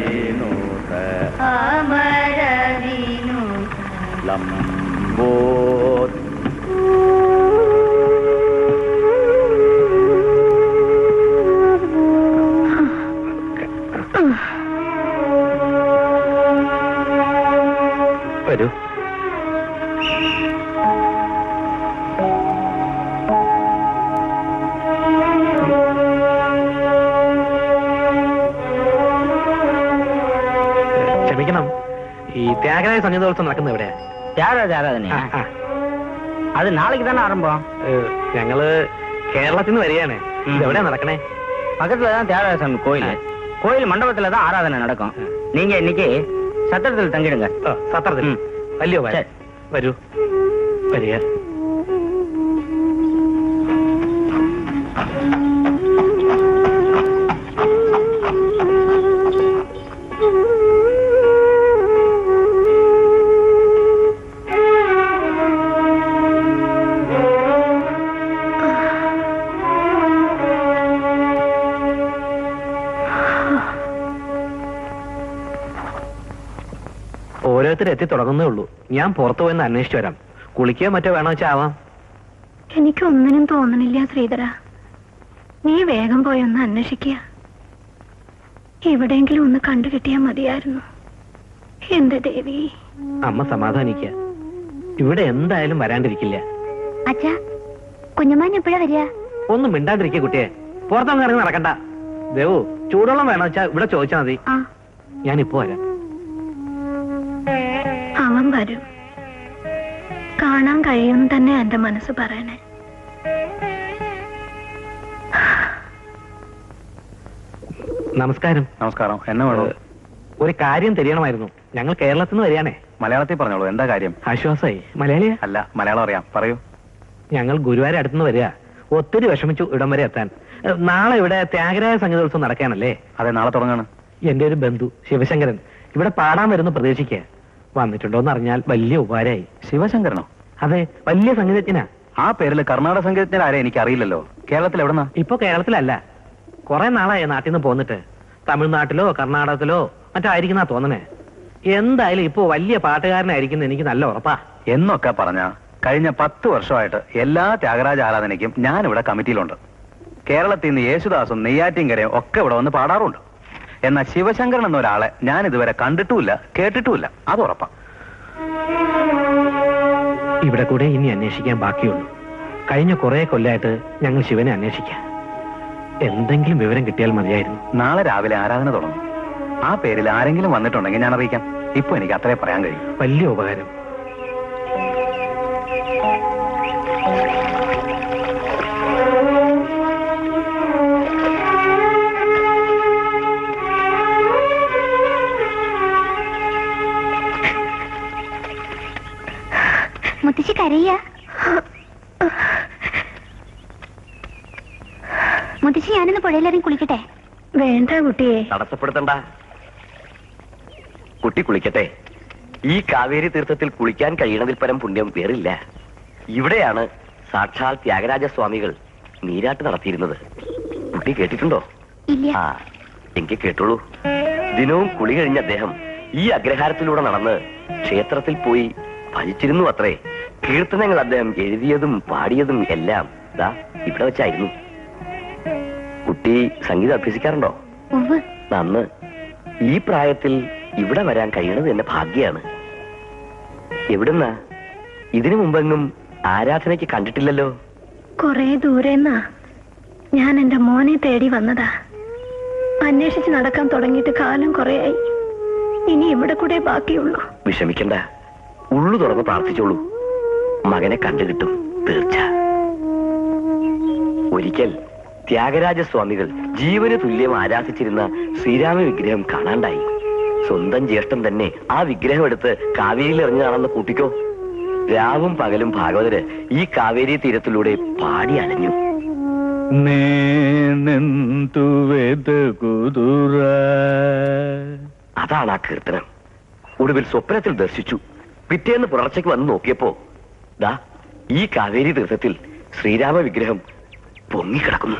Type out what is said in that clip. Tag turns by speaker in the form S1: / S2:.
S1: विनोद अमर विनोद लम्बोद
S2: വരൂ ക്ഷമിക്കണം ഈ ത്യാഗരായ സംഗീതോത്സവം നടക്കുന്നത് എവിടെയാ
S3: ത്യാഗരാജ ആരാധന
S2: ആ, ആ.
S3: അത് നാളേക്ക് തന്നെ ആരംഭം
S2: ഏ, ഞങ്ങള് കേരളത്തിൽ നിന്ന് വരികയാണ്
S3: ம்.
S2: ഇത് എവിടെയാ നടക്കണേ
S3: பக்கத்துல தான் தியாகராஜ சாமி கோயில் கோயில் மண்டபத்துல தான் ஆராதனை நடக்கும் நீங்க இன்னைக்கு சத்திரத்தில் தங்கிடுங்க
S2: ഓ, സത്രത്തിൽ
S3: ம்.
S2: വലിയ ഓരോരുത്തർ എത്തി തുടങ്ങുന്നേ ഉള്ളൂ. ഞാൻ പുറത്തു പോയെന്ന് അന്വേഷിച്ചു വരാം. കുളിക്കുക മറ്റോ വേണോ വെച്ചാവാം?
S4: എനിക്കൊന്നിനും തോന്നണില്ല ശ്രീധര. നീ വേഗം പോയി ഒന്ന് അന്വേഷിക്കുക. എവിടെയെങ്കിലും ഒന്ന് കണ്ടു കിട്ടിയാൽ മതിയായിരുന്നു. എന്റെ ദേവി.
S2: അമ്മ സമാധാനിക്ക. ഇവിടെ എന്തായാലും വരാണ്ടിരിക്കില്ല.
S4: അച്ഛാ കുഞ്ഞമ്മ എപ്പോഴാ വരിക?
S2: ഒന്നും മിണ്ടാണ്ടിരിക്കുക കുട്ടിയെ. പുറത്തൊന്നും ഇറങ്ങി നടക്കണ്ട. ദേവു ചൂടോളം വേണോ വെച്ചാ ഇവിടെ ചോദിച്ചാൽ മതി.
S4: ആ.
S2: ഞാൻ ഇപ്പോ വരാം.
S4: വരും. കാണാൻ കഴിയും തന്നെ എന്റെ മനസ്സ് പറയണേ.
S2: നമസ്കാരം.
S1: നമസ്കാരം. എന്നെ വേണോ?
S2: ഒരു കാര്യം തെரியണമായിരുന്നു ഞങ്ങൾ കേരളത്തിൽ നിന്ന് വരികയാണേ.
S1: മലയാളത്തിൽ പറഞ്ഞോളൂ. എന്താ കാര്യം?
S2: ആശ്വാസമായി മലയാളിയാ?
S1: അല്ല മലയാളം അറിയാം. പറയൂ.
S2: ഞങ്ങൾ ഗുരുവായൂർ അടുത്തുനിന്ന് വരിക. ഒത്തിരി വിഷമിച്ചു ഇടം വരെ എത്താൻ. നാളെ ഇവിടെ ത്യാഗരായ സംഗീതോത്സവം നടക്കാനല്ലേ
S1: അതെ നാളെ തുടങ്ങാണ്.
S2: എന്റെ ഒരു ബന്ധു ശിവശങ്കരൻ. ഇവിടെ പാടാൻ വരുന്നു പ്രതീക്ഷിക്കുക. വന്നിട്ടുണ്ടോന്ന് അറിഞ്ഞാൽ വലിയ ഉപകാരമായി
S1: ശിവശങ്കരനോ?
S2: അതെ വലിയ സംഗീതജ്ഞനാ.
S1: ആ പേരിൽ കർണാടക സംഗീതജ്ഞൻ ആരെ എനിക്ക് അറിയില്ലല്ലോ കേരളത്തിൽ എവിടെന്നാ?
S2: ഇപ്പൊ കേരളത്തിലല്ല. കുറെ നാളായി നാട്ടിൽ നിന്ന് പോന്നിട്ട്. തമിഴ്നാട്ടിലോ കർണാടകത്തിലോ മറ്റായിരിക്കുന്ന തോന്നണേ. എന്തായാലും ഇപ്പോ വലിയ പാട്ടുകാരനായിരിക്കുന്ന എനിക്ക് നല്ല ഉറപ്പാ.
S1: എന്നൊക്കെ പറഞ്ഞ കഴിഞ്ഞ പത്ത് വർഷമായിട്ട് എല്ലാ ത്യാഗരാജ ആരാധനയ്ക്കും ഞാൻ ഇവിടെ കമ്മിറ്റിയിലുണ്ട്. കേരളത്തിൽ നിന്ന് യേശുദാസും നെയ്യാറ്റിൻകരയും ഒക്കെ ഇവിടെ വന്ന് പാടാറുണ്ട്. എന്നാൽ ശിവശങ്കരൻ എന്ന ഒരാളെ ഞാൻ ഇതുവരെ കണ്ടിട്ടുമില്ല കേട്ടിട്ടുമില്ല. അത് ഉറപ്പാ.
S2: ഇവിടെ കൂടെ ഇനി അന്വേഷിക്കാൻ ബാക്കിയുള്ളൂ. കഴിഞ്ഞ കുറെ കൊല്ലായിട്ട് ഞങ്ങൾ ശിവനെ അന്വേഷിക്കാം. എന്തെങ്കിലും വിവരം കിട്ടിയാൽ മതിയായിരുന്നു.
S1: നാളെ രാവിലെ ആരാധന തുടങ്ങും. ആ പേരിൽ ആരെങ്കിലും വന്നിട്ടുണ്ടെങ്കിൽ ഞാൻ അറിയിക്കാം ഇപ്പൊ എനിക്ക് അത്രേ പറയാൻ കഴിയും.
S2: വലിയ ഉപകാരം.
S4: മുത്തശ്ശി കരയ്യ മുത്തശ്ശി ഞാനിന്ന് പുഴയിലിറങ്ങി കുളിക്കട്ടെ? വേണ്ട കുട്ടിയെ.
S5: തടസ്സപ്പെടുത്തണ്ട. കുട്ടി കുളിക്കട്ടെ. ഈ കാവേരി തീർത്ഥത്തിൽ കുളിക്കാൻ കഴിയണതിൽ പരം പുണ്യം വേറില്ല. ഇവിടെയാണ് സാക്ഷാൽ ത്യാഗരാജ സ്വാമികൾ നീരാട്ട് നടത്തിയിരുന്നത്. കുട്ടി കേട്ടിട്ടുണ്ടോ?
S4: ഇല്ല.
S5: ആ എനിക്ക് കേട്ടുള്ളൂ ദിനവും കുളി കഴിഞ്ഞ അദ്ദേഹം ഈ അഗ്രഹാരത്തിലൂടെ നടന്ന് ക്ഷേത്രത്തിൽ പോയി ഭജിച്ചിരുന്നു അത്രേ. കീർത്തനങ്ങൾ അദ്ദേഹം എഴുതിയതും പാടിയതും എല്ലാം ദാ ഇവിടെ വെച്ചായിരുന്നു. കുട്ടി സംഗീതം അഭ്യസിക്കാറുണ്ടോ? നന്ന് ഈ പ്രായത്തിൽ ഇവിടെ വരാൻ കഴിയണത് എന്റെ ഭാഗ്യാണ്. എവിടുന്നാ? ഇതിനു മുമ്പെങ്ങും ആരാധനയ്ക്ക് കണ്ടിട്ടില്ലല്ലോ?
S4: കൊറേ ദൂരെന്നാ. ഞാൻ എന്റെ മോനെ തേടി വന്നതാ. അന്വേഷിച്ച് നടക്കാൻ തുടങ്ങിയിട്ട് കാലം കുറേയായി. ഇനി ഇവിടെ കൂടെ ബാക്കിയുള്ളൂ.
S5: വിഷമിക്കണ്ട. ഉള്ളു തുറന്ന് പ്രാർത്ഥിച്ചോളൂ. മകനെ കണ്ടുകിട്ടും തീർച്ച. ഒരിക്കൽ ത്യാഗരാജസ്വാമികൾ ജീവന് തുല്യം ആരാധിച്ചിരുന്ന ശ്രീരാമ വിഗ്രഹം കാണാണ്ടായി. സ്വന്തം ജ്യേഷ്ഠൻ തന്നെ ആ വിഗ്രഹം എടുത്ത് കാവേരിയിൽ ഇറങ്ങുകയാണെന്ന് കൂട്ടിക്കോ. രാവും പകലും ഭാഗവതര് ഈ കാവേരി തീരത്തിലൂടെ പാടി അലഞ്ഞു. അതാണ് ആ കീർത്തനം. ഒടുവിൽ സ്വപ്നത്തിൽ ദർശിച്ചു. പിറ്റേന്ന് പുലർച്ചയ്ക്ക് വന്ന് നോക്കിയപ്പോ ദാ ഈ കാവേരി തീർത്ഥത്തിൽ ശ്രീരാമ വിഗ്രഹം പൊങ്ങിക്കിടക്കുന്നു.